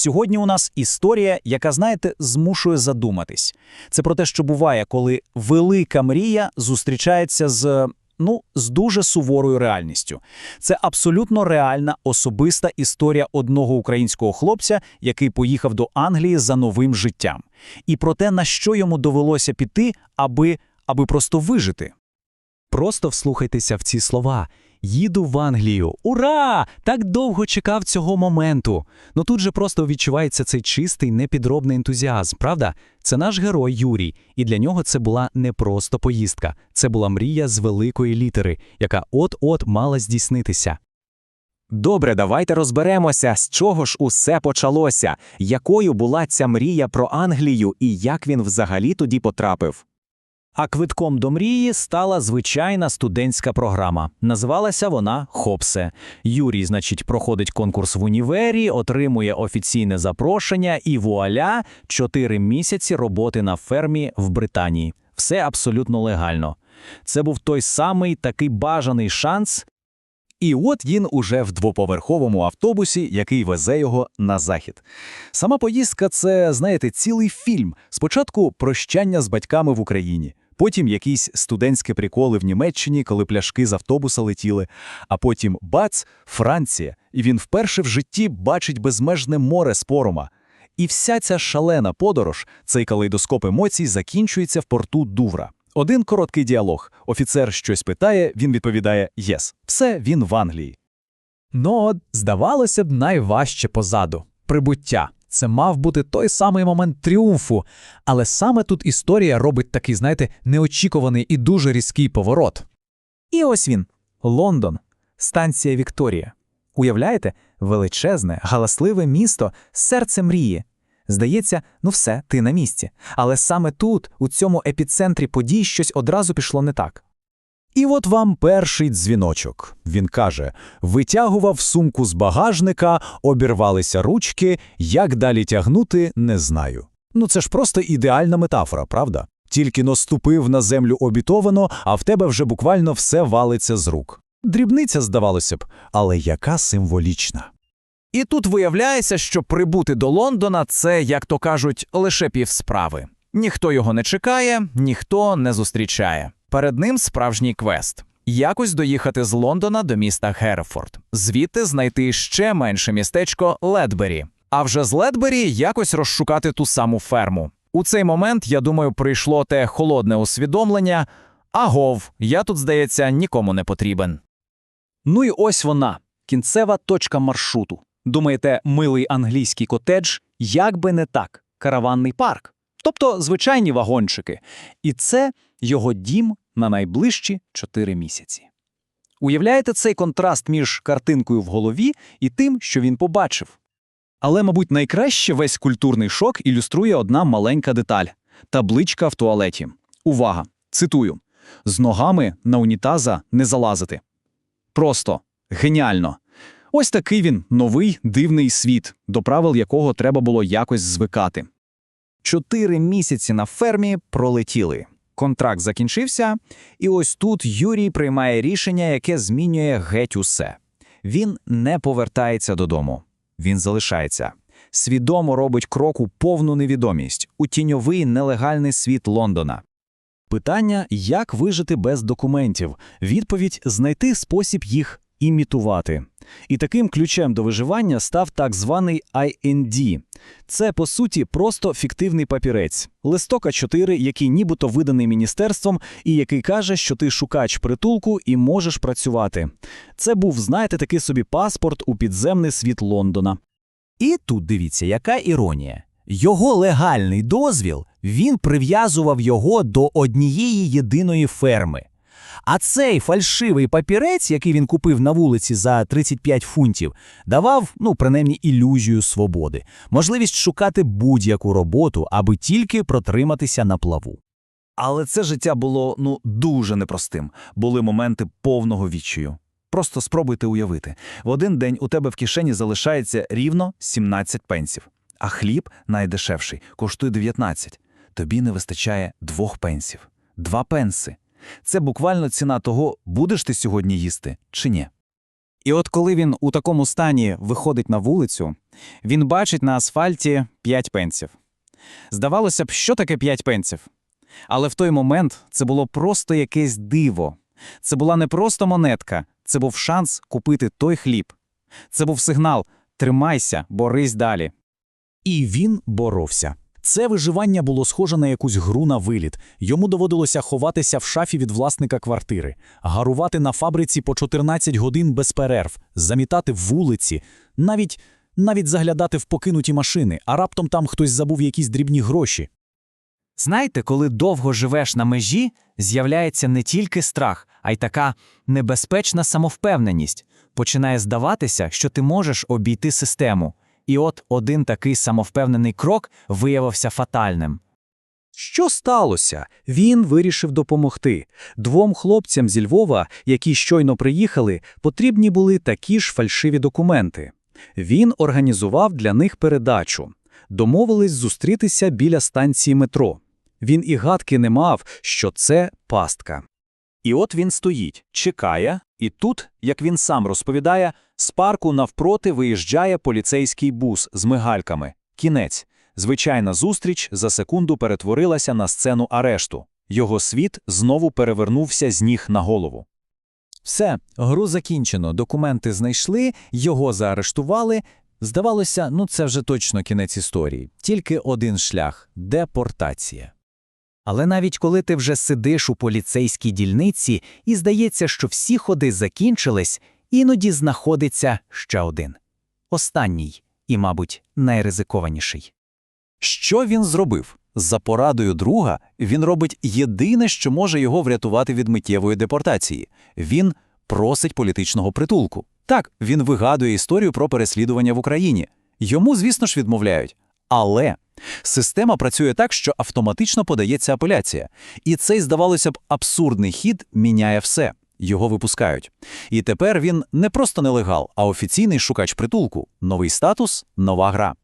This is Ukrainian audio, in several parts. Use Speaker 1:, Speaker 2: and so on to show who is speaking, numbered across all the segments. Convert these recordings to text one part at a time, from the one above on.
Speaker 1: сьогодні у нас історія, яка, знаєте, змушує задуматись. Це про те, що буває, коли велика мрія зустрічається з. Ну, з дуже суворою реальністю. Це абсолютно реальна особиста історія одного українського хлопця, який поїхав до Англії за новим життям. І про те, на що йому довелося піти, аби, аби просто вижити.
Speaker 2: Просто вслухайтеся в ці слова. Їду в Англію. Ура! Так довго чекав цього моменту. Ну тут же просто відчувається цей чистий, непідробний ентузіазм, правда? Це наш герой Юрій, і для нього це була не просто поїздка, це була мрія з великої літери, яка от-от мала здійснитися.
Speaker 3: Добре, давайте розберемося, з чого ж усе почалося, якою була ця мрія про Англію і як він взагалі тоді потрапив.
Speaker 1: А квитком до мрії стала звичайна студентська програма. Називалася вона Хопсе. Юрій, значить, проходить конкурс в універі, отримує офіційне запрошення і вуаля, чотири місяці роботи на фермі в Британії. Все абсолютно легально. Це був той самий такий бажаний шанс.
Speaker 4: І от він уже в двоповерховому автобусі, який везе його на захід. Сама поїздка це, знаєте, цілий фільм. Спочатку прощання з батьками в Україні, потім якісь студентські приколи в Німеччині, коли пляшки з автобуса летіли, а потім бац, Франція, і він вперше в житті бачить безмежне море спорума. І вся ця шалена подорож, цей калейдоскоп емоцій закінчується в порту Дувра. Один короткий діалог. Офіцер щось питає, він відповідає «Єс». Все, він в Англії.
Speaker 5: Ну, от, здавалося б, найважче позаду прибуття. Це мав бути той самий момент тріумфу. Але саме тут історія робить такий, знаєте, неочікуваний і дуже різкий поворот.
Speaker 6: І ось він Лондон, станція Вікторія. Уявляєте, величезне, галасливе місто, серце мрії. Здається, ну все, ти на місці. Але саме тут, у цьому епіцентрі подій, щось одразу пішло не так.
Speaker 4: І от вам перший дзвіночок. Він каже: витягував сумку з багажника, обірвалися ручки, як далі тягнути, не знаю. Ну це ж просто ідеальна метафора, правда? Тільки наступив на землю обітовано, а в тебе вже буквально все валиться з рук. Дрібниця, здавалося б, але яка символічна.
Speaker 6: І тут виявляється, що прибути до Лондона це, як то кажуть, лише півсправи. Ніхто його не чекає, ніхто не зустрічає. Перед ним справжній квест. Якось доїхати з Лондона до міста Герефорд, звідти знайти ще менше містечко Ледбері. А вже з Ледбері якось розшукати ту саму ферму. У цей момент, я думаю, прийшло те холодне усвідомлення. Агов, я тут, здається, нікому не потрібен.
Speaker 1: Ну і ось вона, кінцева точка маршруту. Думаєте, милий англійський котедж, як би не так, караванний парк. Тобто звичайні вагончики. І це його дім на найближчі чотири місяці. Уявляєте цей контраст між картинкою в голові і тим, що він побачив? Але, мабуть, найкраще весь культурний шок ілюструє одна маленька деталь – табличка в туалеті. Увага! Цитую: з ногами на унітаза не залазити. Просто геніально. Ось такий він новий дивний світ, до правил якого треба було якось звикати. Чотири місяці на фермі пролетіли. Контракт закінчився, і ось тут Юрій приймає рішення, яке змінює геть усе. Він не повертається додому, він залишається. Свідомо робить крок у повну невідомість, у тіньовий нелегальний світ Лондона. Питання, як вижити без документів, відповідь знайти спосіб їх імітувати. І таким ключем до виживання став так званий IND. Це, по суті, просто фіктивний папірець. Листок А4, який нібито виданий міністерством, і який каже, що ти шукач притулку і можеш працювати. Це був, знаєте, такий собі паспорт у підземний світ Лондона.
Speaker 3: І тут дивіться, яка іронія. Його легальний дозвіл він прив'язував його до однієї єдиної ферми. А цей фальшивий папірець, який він купив на вулиці за 35 фунтів, давав, ну, принаймні, ілюзію свободи, можливість шукати будь-яку роботу, аби тільки протриматися на плаву.
Speaker 6: Але це життя було ну дуже непростим. Були моменти повного відчаю. Просто спробуйте уявити: в один день у тебе в кишені залишається рівно 17 пенсів, а хліб найдешевший коштує 19. Тобі не вистачає двох пенсів, два пенси. Це буквально ціна того, будеш ти сьогодні їсти чи ні.
Speaker 3: І от коли він у такому стані виходить на вулицю, він бачить на асфальті 5 пенсів. Здавалося б, що таке 5 пенсів? Але в той момент це було просто якесь диво. Це була не просто монетка, це був шанс купити той хліб. Це був сигнал «тримайся, борись далі».
Speaker 4: І він боровся. Це виживання було схоже на якусь гру на виліт. Йому доводилося ховатися в шафі від власника квартири, гарувати на фабриці по 14 годин без перерв, замітати вулиці, навіть, навіть заглядати в покинуті машини, а раптом там хтось забув якісь дрібні гроші.
Speaker 3: Знаєте, коли довго живеш на межі, з'являється не тільки страх, а й така небезпечна самовпевненість. Починає здаватися, що ти можеш обійти систему. І от один такий самовпевнений крок виявився фатальним.
Speaker 2: Що сталося? Він вирішив допомогти. Двом хлопцям зі Львова, які щойно приїхали, потрібні були такі ж фальшиві документи. Він організував для них передачу. Домовились зустрітися біля станції метро. Він і гадки не мав, що це пастка.
Speaker 4: І от він стоїть, чекає, і тут, як він сам розповідає, з парку навпроти виїжджає поліцейський бус з мигальками. Кінець. Звичайна зустріч за секунду перетворилася на сцену арешту. Його світ знову перевернувся з ніг на голову.
Speaker 3: Все, гру закінчено, документи знайшли, його заарештували. Здавалося, ну це вже точно кінець історії. Тільки один шлях депортація. Але навіть коли ти вже сидиш у поліцейській дільниці і здається, що всі ходи закінчились, іноді знаходиться ще один. Останній і, мабуть, найризикованіший.
Speaker 4: Що він зробив? За порадою друга він робить єдине, що може його врятувати від миттєвої депортації. Він просить політичного притулку. Так, він вигадує історію про переслідування в Україні. Йому, звісно ж, відмовляють. Але система працює так, що автоматично подається апеляція. І цей, здавалося б, абсурдний хід міняє все. Його випускають. І тепер він не просто нелегал, а офіційний шукач притулку. Новий статус, нова гра.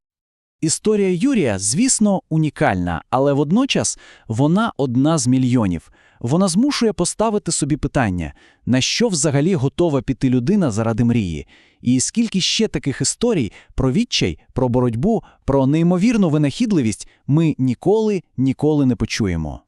Speaker 1: Історія Юрія, звісно, унікальна, але водночас вона одна з мільйонів. Вона змушує поставити собі питання, на що взагалі готова піти людина заради мрії, і скільки ще таких історій про відчай, про боротьбу, про неймовірну винахідливість ми ніколи, ніколи не почуємо.